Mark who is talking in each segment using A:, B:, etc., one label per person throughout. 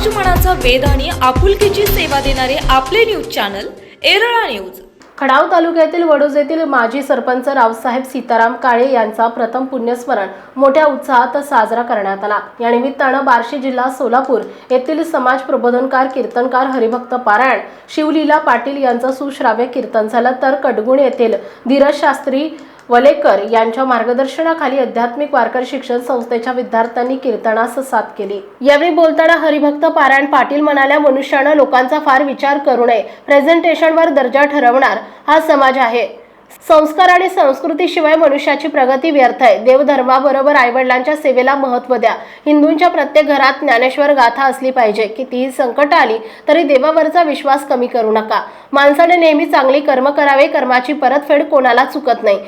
A: समाज मनाचा आणि आपुलकीची सेवा देणारे आपले news channel Erala news.
B: Khadav तालुक्यातील वडोज येथील माजी सरपंच रावसाहेब सीताराम काळे यांचा प्रथम पुण्यस्मरण मोठ्या उत्साहात साजरा करण्यात आला. या निमित्तानं बार्शी जिल्हा सोलापूर येथील समाज प्रबोधनकार कीर्तनकार हरिभक्त पारायण शिवलीला पाटील यांचं सुश्राव्य कीर्तन झालं. तर कडगुण येथील धीरज शास्त्री वलेकर यांच्या मार्गदर्शनाखाली अध्यात्मिक वारकर शिक्षण संस्थेच्या विद्यार्थ्यांनी कीर्तनास साथ केली. यावेळी बोलताना हरिभक्त पारायण पाटील म्हणाल्या मनुष्यानं लोकांचा फार विचार करू नये. प्रेझेंटेशनवर दर्जा ठरवणार हा समाज आहे. संस्कार आणि संस्कृतीशिवाय मनुष्याची प्रगती व्यर्थ आहे. देवधर्माबरोबर आईवडिलांच्या सेवेला महत्त्व द्या. हिंदूंच्या प्रत्येक घरात ज्ञानेश्वर गाथा असली पाहिजे. कितीही संकट आली तरी देवावरचा विश्वास कमी करू नका. माणसाने नेहमी चांगली कर्म करावे. कर्माची परतफेड कोणाला चुकत नाही.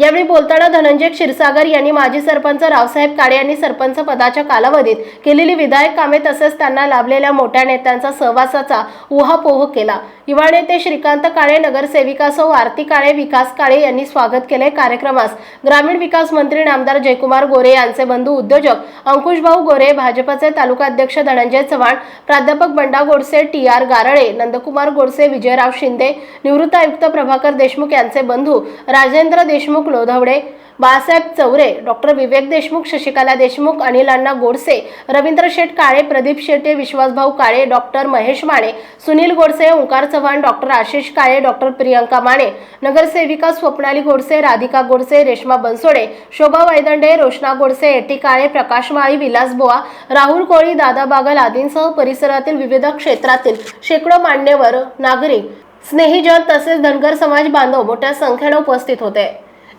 B: यावेळी बोलताना धनंजय क्षीरसागर यांनी माजी सरपंच रावसाहेब काळे यांनी सरपंच पदाच्या कालावधीत केलेली विधायक कामे तसेच त्यांना लाभलेल्या मोठ्या नेत्यांचा सहवासाचा उहापोह केला. युवा नेते श्रीकांत काळे नगरसेविकासह आरती काळे विकास काळे यांनी स्वागत केले कार्यक्रमास. ग्रामीण विकास मंत्री नामदार जयकुमार गोरे यांचे बंधू उद्योजक अंकुशभाऊ गोरे भाजपचे तालुकाध्यक्ष धनंजय चव्हाण प्राध्यापक बंडा गोडसे टी आर गारळे नंदकुमार गोडसे विजयराव शिंदे निवृत्त आयुक्त प्रभाकर देशमुख यांचे बंधू Rajendra Deshmukh Lodhavade Balasaheb Chaure doctor Vivek Deshmukh Shashikala Deshmukh Anil Anna Godse Ravindra Sheth Kale Pradeep Shete Vishwasbhau Kale doctor Mahesh Mane Sunil Godse Omkar Chavan doctor Ashish Kale doctor Priyanka Mane नगरसेविका Swapnali Godse Radhika Godse Reshma Bansode Shobha Vaidande Roshna Godse A T Kale Prakash Mali Vilas Boa Rahul कोळी दादा बागल आदींसह परिसरातील विविध क्षेत्रातील शेकडो मान्यवर नागरिक स्नेहीजन तसेच धनगर समाज बांधव मोठ्या संख्येने उपस्थित होते.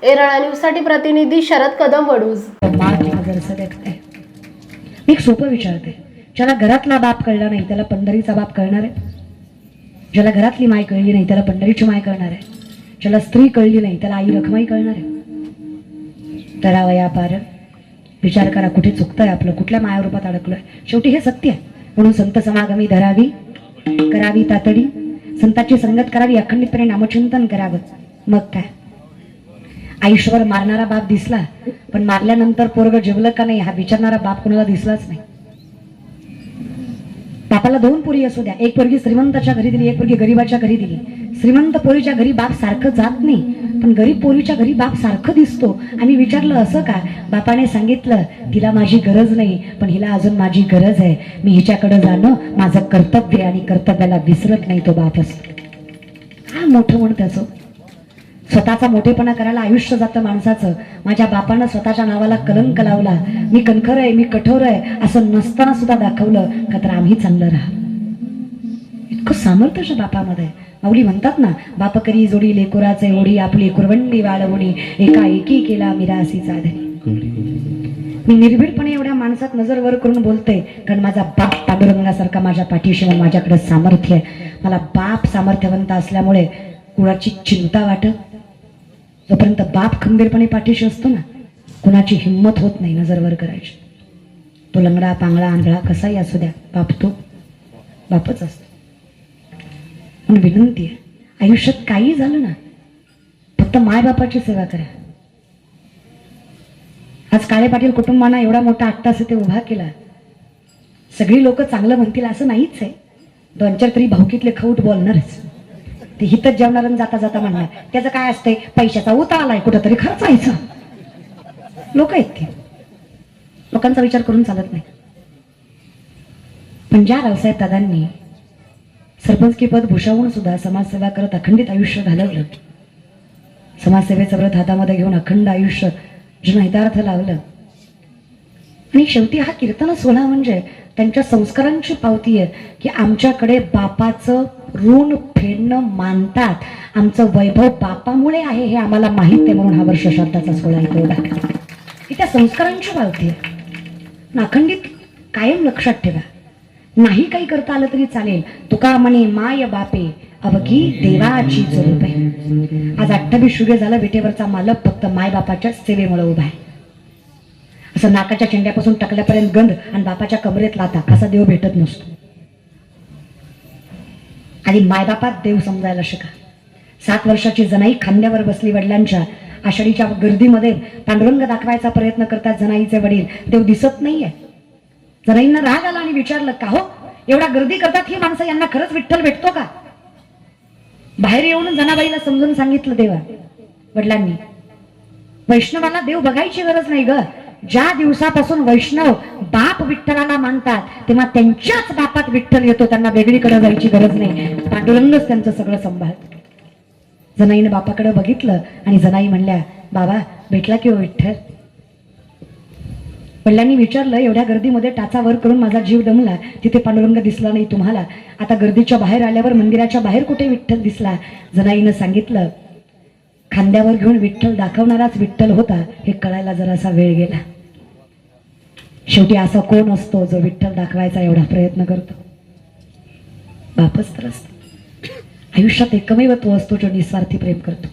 B: एरळा न्यूजसाठी प्रतिनिधी शरद कदम वडूज.
C: मी एक सोपं विचारते. ज्याला घरातला बाप कळला नाही त्याला पंढरीचा बाप कळणार आहे? ज्याला घरातली माय कळली नाही त्याला पंढरीची माय कळणार आहे? ज्याला स्त्री कळली नाही त्याला आई रखमाई कळणार आहे? तरावया पार. विचार करा कुठे चुकतंय आपलं? कुठल्या मायारूपात अडकलोय? शेवटी हे सत्य आहे. म्हणून संत समागमी धरावी करावी तातडी. संताची संगत करावी अखंडितपणे नामचिंतन करावं. मग काय? आयुष्यभर मारणारा बाप दिसला पण मारल्यानंतर पोरग जेवलं का नाही हा विचारणारा बाप कोणाला दिसलाच नाही. बापाला दोन पोरी असू द्या. एक पोरगी श्रीमंताच्या घरी दिली एक पोरगी गरीबाच्या घरी दिली. श्रीमंत पोरीच्या घरी बाप सारखं जात नाही पण गरीब पोरीच्या घरी बाप सारखं दिसतो. आम्ही विचारलं असं का? बापाने सांगितलं तिला माझी गरज नाही पण हिला अजून माझी गरज आहे. मी हिच्याकडे जाणं माझं कर्तव्य आणि कर्तव्याला विसरत नाही तो बाप असतो काय मोठं म्हण त्याचं स्वतःचा मोठेपणा करायला आयुष्य जातं माणसाचं. माझ्या बापानं स्वतःच्या नावाला कलंक लावला. मी कणखर आहे मी कठोर आहे असं नसताना सुद्धा दाखवलं का तर आम्ही चांगलं राहा. इतकं सामर्थ्य बापामध्ये. माऊली म्हणतात ना बाप करी जोडी लेकुराचे ओढी आपली कुरवंडी वाळवणी एका एकी केला मिरासी साधनी मी निर्भीडपणे एवढ्या माणसात नजर वर करून बोलते कारण माझा बाप पांडुरंगासारखा माझ्या पाठीशिवाय माझ्याकडे सामर्थ्य आहे. मला बाप सामर्थ्यवंत असल्यामुळे कुणाची चिंता वाटत जोपर्यंत बाप खंबीरपणे पाठीशी असतो ना कुणाची हिंमत होत नाही नजरवर करायची. तो लंगडा पांगळा आंधळा कसाही असू द्या बाप तो बापच असतो. म्हणून विनंती आहे आयुष्यात काही झालं ना फक्त मायबापाची सेवा करा. आज काळे पाटील कुटुंबांना एवढा मोठा आत्ताच ते उभा केला. सगळी लोक चांगलं म्हणतील असं नाहीच आहे. दोन चार तरी भाऊकीतले खऊट बोलणारच. ते हितच जेवणार जाता जाता म्हणणार. त्याचं काय असतंय? पैशाचा उता आलाय कुठंतरी खर्चायचं. लोक आहेत ते. लोकांचा विचार करून चालत नाही. पण ज्या रावसाहेब दादांनी सरपंचकी पद भूषवून सुद्धा समाजसेवा करत अखंडित आयुष्य घालवलं समाजसेवेचं व्रत हातामध्ये घेऊन अखंड आयुष्य जनहितार्थ लावलं आणि शेवटी हा कीर्तन सोहळा म्हणजे त्यांच्या संस्कारांची पावती आहे की आमच्याकडे बापाचं ऋण फेडणं मानतात. आमचं वैभव बापामुळे आहे हे आम्हाला माहीत आहे म्हणून हा वर्ष श्राद्धाचा सोहळा इथे ही त्या संस्कारांची पावती आहे. नाखंडित कायम लक्षात ठेवा. नाही काही करता आलं तरी चालेल. तुका म्हणे माय बापे अवघी देवाची स्वरूप आहे. आज अठ्ठावीस शुगे झाला विटेवरचा मालक फक्त माय बापाच्या सेवेमुळे उभा आहे. असं नाकाच्या चेंड्यापासून टाकल्यापर्यंत गंध आणि बापाच्या कमरेत लाता असा देव भेटत नसतो. आणि मायबापात देव समजायला शिका. सात वर्षाची जनाई खांद्यावर बसली वडिलांच्या आषाढीच्या गर्दीमध्ये पांडुरंग दाखवायचा प्रयत्न करतात जनाईचे वडील. देव दिसत नाहीये. जनाईंना राग आला आणि विचारलं का हो? एवढा गर्दी करतात ही माणसं यांना खरंच विठ्ठल भेटतो का? बाहेर येऊन जनाबाईला समजून सांगितलं देवा. वडिलांनी वैष्णवाला देव बघायची गरज नाही ग. ज्या दिवसापासून वैष्णव बाप विठ्ठलाला मानतात तेव्हा त्यांच्याच बापात विठ्ठल येतो. त्यांना वेगळीकडे जायची गरज नाही. पांडुरंगच त्यांचं सगळं सांभाळत जनाईनं बापाकडे बघितलं आणि जनाई म्हणल्या बाबा भेटला की हो विठ्ठल? वडिलांनी विचारलं एवढ्या गर्दीमध्ये टाचा वर करून माझा जीव दमला. तिथे पांडुरंग दिसला नाही तुम्हाला. आता गर्दीच्या बाहेर आल्यावर मंदिराच्या बाहेर कुठे विठ्ठल दिसला? जनाईनं सांगितलं खांद्यावर घेऊन विठ्ठल दाखवणाराच विठ्ठल होता हे कळायला जरासा वेळ गेला. शेवटी असा कोण असतो जो विठ्ठल दाखवायचा एवढा प्रयत्न करतो? बापच तर असतो. आयुष्यात एकमेव तो असतो जो निस्वार्थी प्रेम करतो.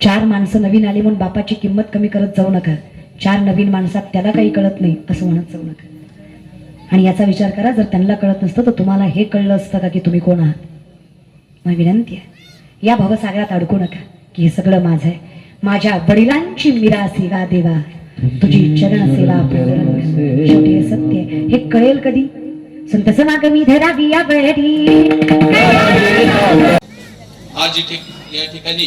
C: चार माणसं नवीन आली म्हणून बापाची किंमत कमी करत जाऊ नका. चार नवीन माणसात त्याला काही कळत नाही असं म्हणत जाऊ नका. आणि याचा विचार करा जर त्यांना कळत नसतं तर तुम्हाला हे कळलं असतं का की तुम्ही कोण आहात? मग विनंती आहे. या भवसागरात अडकू नका. की हे सगळं माझं आहे. माझ्या वडिलांची मिरा सेवा देवा. तुझी चरण सेवा शेवटी सत्य हे कळेल कधी? संत समागमी धरावी या वेळी
D: आज या ठिकाणी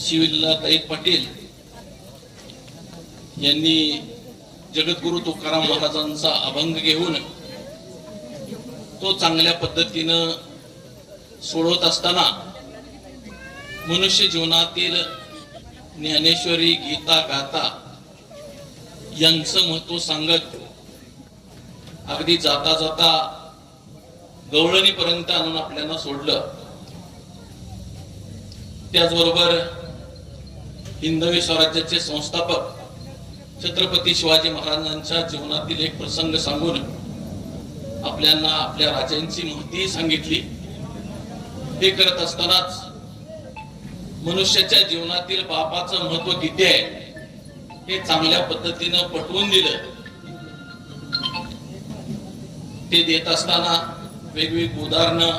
D: शिवलाताई पाटील यांनी जगद्गुरु तुकाराम महाराजांचा अभंग घेऊन तो चांगल्या पद्धतीनं सोडवत असताना मनुष्य जीवनातील ज्ञानेश्वरी गीता गाता यांचं महत्त्व सांगत अगदी जाता जाता गवळणीपर्यंत आणून आपल्याला सोडलं. त्याचबरोबर हिंदवी स्वराज्याचे संस्थापक छत्रपती शिवाजी महाराजांच्या जीवनातील एक प्रसंग सांगून आपल्यांना आपल्या राजांची माहिती सांगितली. हे करत असतानाच मनुष्याच्या जीवनातील बापाचं महत्त्व किती आहे हे चांगल्या पद्धतीनं पटवून दिलं. ते देत असताना वेगवेगळी उदाहरणं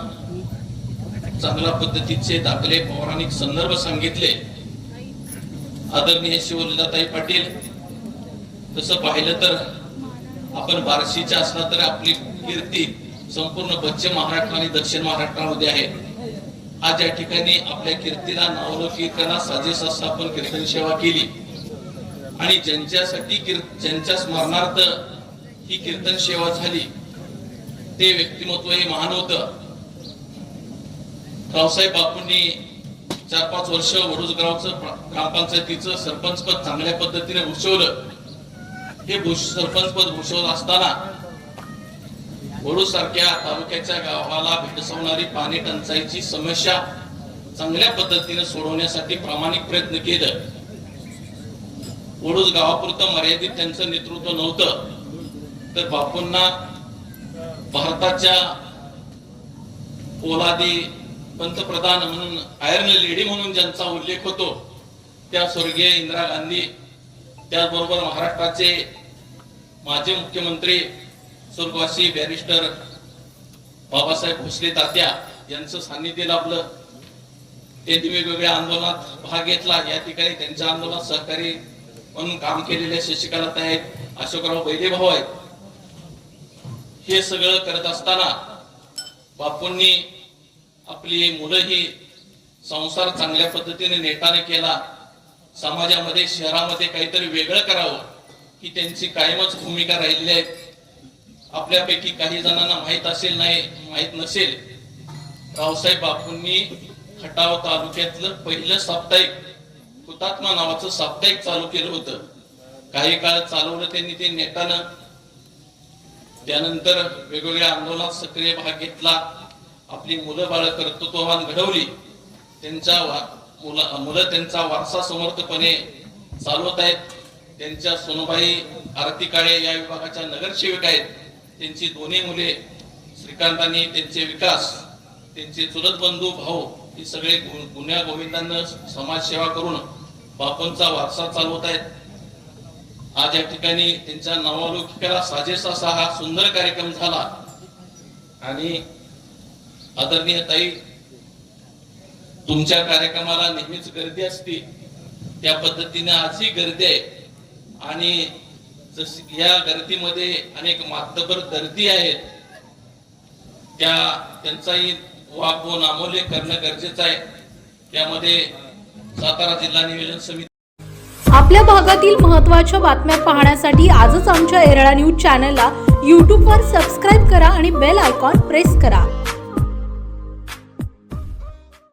D: चांगल्या पद्धतीचे दाखले पौराणिक संदर्भ सांगितले. आदरणीय शिवलीलाताई पाटील तसं पाहिलं तर आपण बार्शीच्या असला तर आपली कीर्ती संपूर्ण पश्चिम महाराष्ट्र आणि दक्षिण महाराष्ट्रामध्ये आहे. आज या ठिकाणी आपल्या कीर्तीला नावलौकिक करण्यात साजेस असं आपण कीर्तन सेवा केली. आणि ज्यांच्यासाठी ज्यांच्या स्मरणार्थ ही कीर्तन सेवा झाली ते व्यक्तिमत्व हे महान होत. रावसाहेब बापूंनी चार पाच वर्ष वडूजगावचं प्र- ग्रामपंचायतीचं सरपंच पद चांगल्या पद्धतीने भूषवलं. हे भूष सरपंच पद भूषवत असताना वडू सारख्या तालुक्याच्या गावाला भेडसावणारी पाणी टंचाईची समस्या चांगल्या पद्धतीने सोडवण्यासाठी प्रामाणिक प्रयत्न केलं. वडूज गावापुरतं मर्यादित त्यांचं नेतृत्व नव्हतं तर बापूंना भारताच्या पोलादी पंतप्रधान म्हणून आयर्न लेडी म्हणून ज्यांचा उल्लेख होतो त्या स्वर्गीय इंदिरा गांधी त्याचबरोबर महाराष्ट्राचे माजी मुख्यमंत्री स्वर्गवासी बॅरिस्टर बाबासाहेब भोसले तात्या यांचं सान्निध्य लाभलं त्यांनी वेगवेगळ्या आंदोलनात भाग घेतला. या ठिकाणी त्यांच्या आंदोलनात सहकारी म्हणून काम केलेले शशिकला आहेत अशोकराव बैले भाऊ आहेत. हे सगळं करत असताना बापूंनी आपली मुलं ही संसार चांगल्या पद्धतीने नेटाने केला. समाजामध्ये शहरामध्ये काहीतरी वेगळं करावं ही त्यांची कायमच भूमिका राहिलेली आहे. आपल्यापैकी काही जणांना माहीत असेल नाही माहीत नसेल रावसाहेब बापूंनी खटाव तालुक्यातलं पहिलं साप्ताहिक हुतात्मा नावाचं साप्ताहिक चालू केलं होतं. काही काळ चालवलं त्यांनी ते नेटानं. त्यानंतर वेगवेगळ्या आंदोलनात सक्रिय भाग घेतला. आपली मुलं बाळ कर्तृत्ववान घडवली. त्यांच्या वा- मुलं मुलं त्यांचा वारसा समर्थपणे चालवत आहेत. त्यांच्या सोनबाई आरती काळे या विभागाच्या नगरसेविका आहेत. त्यांची दोन्ही मुले श्रीकांत आणि त्यांचे विकास त्यांचे चुलत बंधू भाऊ हे सगळे गु- गुन्ह्या गोविंदांना समाजसेवा करून बापूंचा वारसा चालवत आहेत. आज या ठिकाणी त्यांच्या नावालौकिकाला साजेसा असा हा सुंदर कार्यक्रम झाला. आणि आदरणीय ताई तुमच्या कार्यक्रमाला नेहमीच गर्दी असते. त्या पद्धतीने आजही गर्दी आहे. आणि जस या गर्दीमध्ये अनेक मातबर दर्दी आहेत त्या त्यांचाही वाप व नामोल्लेख करणं गरजेचं आहे. त्यामध्ये सातारा जिल्हा नियोजन समिती
B: आपल्या भागातील महत्त्वाच्या बातम्या पाहण्यासाठी आजच आमच्या एरळा न्यूज चॅनलला यूट्यूबवर सबस्क्राईब करा आणि बेल आयकॉन प्रेस करा.